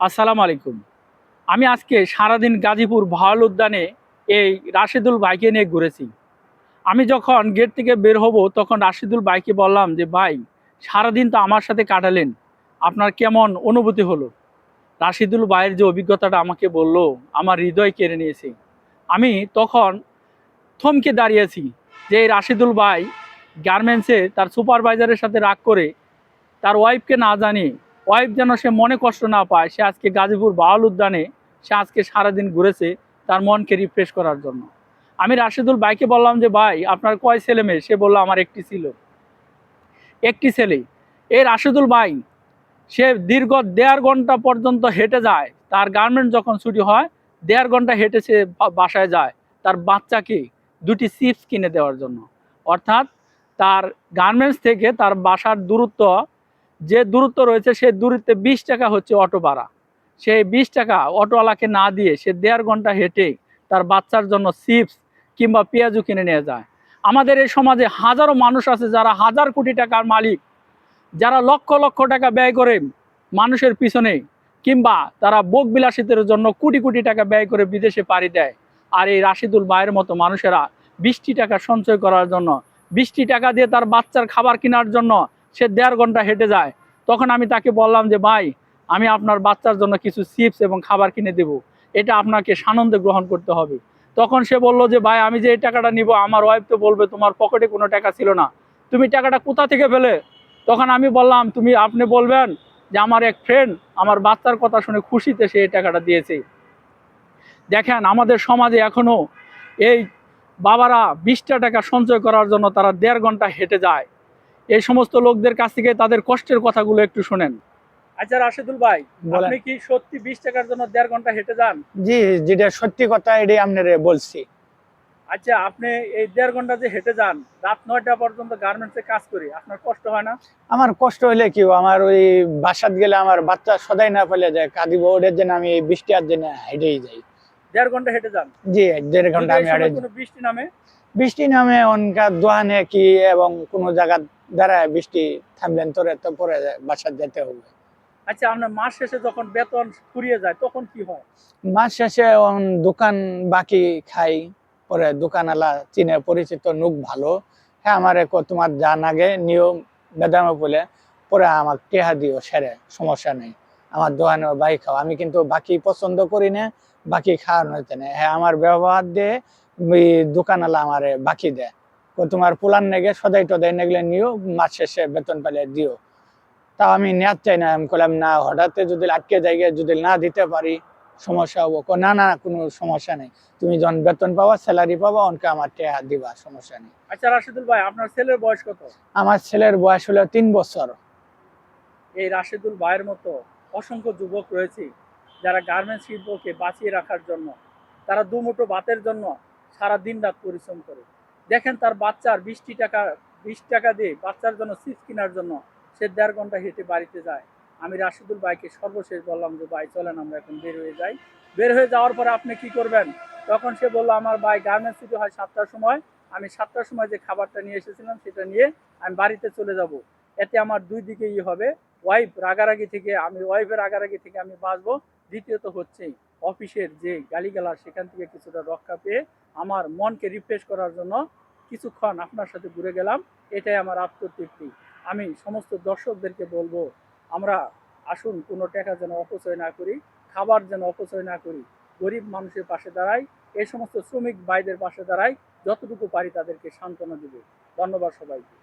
আসসালামু আলাইকুম। আমি আজকে সারাদিন গাজীপুর ভাওয়াল উদ্যানে এই রাশেদুল বাইকে নিয়ে ঘুরেছি। আমি যখন গেট থেকে বের হব তখন রাশিদুল বাইকে বললাম যে, ভাই, সারাদিন তো আমার সাথে কাটালেন। আপনার কেমন অনুভূতি হলো? রাশিদুল ভাইয়ের যে অভিজ্ঞতাটা আমাকে বলল, আমার হৃদয় কেড়ে নিয়েছে। আমি তখন থমকে দাঁড়িয়েছি যে, এই রাশিদুল ভাই গার্মেন্টসে তার সুপারভাইজারের সাথে রাগ করে তার ওয়াইফকে না জানিয়ে ওয়াইফ যেন সে মনে কষ্ট না পায়, সে আজকে গাজীপুর বাউল উদ্যানে, সে আজকে সারাদিন ঘুরেছে তার মনকে রিফ্রেশ করার জন্য। আমি রাশেদুল ভাইকে বললাম যে, ভাই, আপনার কয় ছেলে মেয়ে? সে বলল, আমার একটি ছিল। একটি ছেলে। এই রাশেদুল ভাই, সে দীর্ঘ দেড় ঘণ্টা পর্যন্ত হেঁটে যায়। তার গার্মেন্ট যখন ছুটি হয়, দেড় ঘণ্টা হেঁটে সে বাসায় যায়। তার বাচ্চাকে দুটি চিপস কিনে দেওয়ার জন্য। অর্থাৎ তার গার্মেন্টস থেকে তার বাসার দূরত্ব যে দূরত্ব রয়েছে, সেই দূরত্বে বিশ টাকা হচ্ছে অটো ভাড়া। সেই বিশ টাকা অটোওয়ালাকে না দিয়ে সে দেড় ঘণ্টা হেঁটে তার বাচ্চার জন্য চিপস কিংবা পেঁয়াজু কিনে নিয়ে যায়। আমাদের এই সমাজে হাজারো মানুষ আছে যারা হাজার কোটি টাকার মালিক, যারা লক্ষ লক্ষ টাকা ব্যয় করে মানুষের পিছনে কিংবা তারা বোক বিলাসিতের জন্য কোটি কোটি টাকা ব্যয় করে বিদেশে পাড়ি দেয়। আর এই রাশিদুল ভাইয়ের মতো মানুষেরা বিশটি টাকা সঞ্চয় করার জন্য, বিশটি টাকা দিয়ে তার বাচ্চার খাবার কেনার জন্য সে দেড় ঘণ্টা হেঁটে যায়। তখন আমি তাকে বললাম যে, ভাই, আমি আপনার বাচ্চার জন্য কিছু চিপস এবং খাবার কিনে দেব। এটা আপনাকে সানন্দে গ্রহণ করতে হবে। তখন সে বলল যে, ভাই, আমি যে এই টাকাটা নিব, আমার ওয়াইফ তো বলবে, তোমার পকেটে কোনো টাকা ছিল না। তুমি টাকাটা কোথা থেকে পেলে? তখন আমি বললাম, তুমি, আপনি বলবেন যে, আমার এক ফ্রেন্ড আমার বাচ্চার কথা শুনে খুশিতে সে এই টাকাটা দিয়েছে। দেখেন, আমাদের সমাজে এখনও এই বাবারা বিশটা টাকা সঞ্চয় করার জন্য তারা দেড় ঘণ্টা হেঁটে যায়। এই সমস্ত লোকদের কাছ থেকে তাদের কষ্টের কথাগুলো একটু শোনেন। আচ্ছা রাশেদুল ভাই আপনি কি সত্যি বিশ টাকার জন্য দেড় ঘণ্টা হেঁটে যান? জি যেটা সত্যি কথা এটাই আপনারে বলছি। আচ্ছা আপনি এই দেড় ঘণ্টা যে হেঁটে যান রাত নয়টা পর্যন্ত গার্মেন্টসে কাজ করি আপনার কষ্ট হয় না? আমার কষ্ট হলে কি আমার ওই বাসাত গেলে আমার বাচ্চা সদাই না ফেলে যায় কাঁদিব ওদের জন্য আমি এই বৃষ্টি আর জন্য হেঁটেই যাই। দেড় ঘণ্টা হেঁটে যান। জি দেড় ঘণ্টা আমি হেঁটে বৃষ্টি নামে? বৃষ্টি নামে অনকার দোয়ানে কি এবং কোনো জায়গা দাঁড়ায় বৃষ্টি থামলেন তোরে তো পরে বাসাত যেতে হবে। আচ্ছা আপনার মাস শেষে যখন বেতন ফুরিয়ে যায় তখন কি হয়? মাস শেষে দোকান বাকি খাই পরে দোকানওয়ালা চিনে পরিচিত নুক ভালো। হ্যাঁ আমার তোমার যা নাগে নিয়ম বেদামে বলে পরে আমাকে টেহা দিও সেরে সমস্যা নেই। আমার দোকানে বাকি খাও। আমি কিন্তু বাকি পছন্দ করি না বাকি খাওয়ানো হইতে না। হ্যাঁ আমার ব্যবহার দিয়ে দোকানওয়ালা আমার বাকি দেয়। তোমার পোলার নেগে সদাই টদাই নেগলে নিও মাস শেষে বেতন পেলে দিও। তাও আমি নেওয়ার চাই না। আমি বললাম না হঠাৎ যদি আটকে যাই যদি না দিতে পারি সমস্যা হব। কো, না না কোনো সমস্যা নেই। তুমি যখন বেতন পাবা স্যালারি পাবা অনকে আমার টেহা দিবা সমস্যা নেই। আচ্ছা রাশিদুল ভাই আপনার ছেলের বয়স কত? আমার ছেলের বয়স হলো তিন বছর। এই রাশিদুল ভাইয়ের মতো। অসংখ্য যুবক রয়েছে যারা গার্মেন্টস শিল্পকে বাঁচিয়ে রাখার জন্য, তারা দুমুঠো ভাতের জন্য সারা দিন রাত পরিশ্রম করে। দেখেন তার বাচ্চার বিশটি টাকা, বিশ টাকা দিয়ে বাচ্চার জন্য সিট কেনার জন্য সে দেড় ঘণ্টা হেঁটে বাড়িতে যায়। আমি রাশিদুল ভাইকে সর্বশেষ বললাম যে, ভাই, চলেন আমরা এখন বের হয়ে যাই। বের হয়ে যাওয়ার পরে আপনি কি করবেন? তখন সে বলল, আমার ভাই গার্মেন্টস ছুটি হয় সাতটার সময়। আমি সাতটার সময় যে খাবারটা নিয়ে এসেছিলাম সেটা নিয়ে আমি বাড়িতে চলে যাব। এতে আমার দুই দিকেই হবে। ওয়াইফ রাগারাগি থেকে আমি ওয়াইফের রাগারাগি থেকে আমি বাঁচবো। দ্বিতীয়ত হচ্ছে অফিসের যে গালিগালা সেখান থেকে কিছুটা রক্ষা পেয়ে আমার মনকে রিফ্রেশ করার জন্য কিছুক্ষণ আপনার সাথে ঘুরে গেলাম। এটাই আমার আত্মতৃপ্তি। আমি সমস্ত দর্শকদেরকে বলব, আমরা আসুন, কোনো টাকা যেন অপচয় না করি, খাবার যেন অপচয় না করি, গরিব মানুষের পাশে দাঁড়াই, এই সমস্ত শ্রমিক ভাইদের পাশে দাঁড়াই, যতটুকু পারি তাদেরকে সান্ত্বনা দেব। ধন্যবাদ সবাইকে।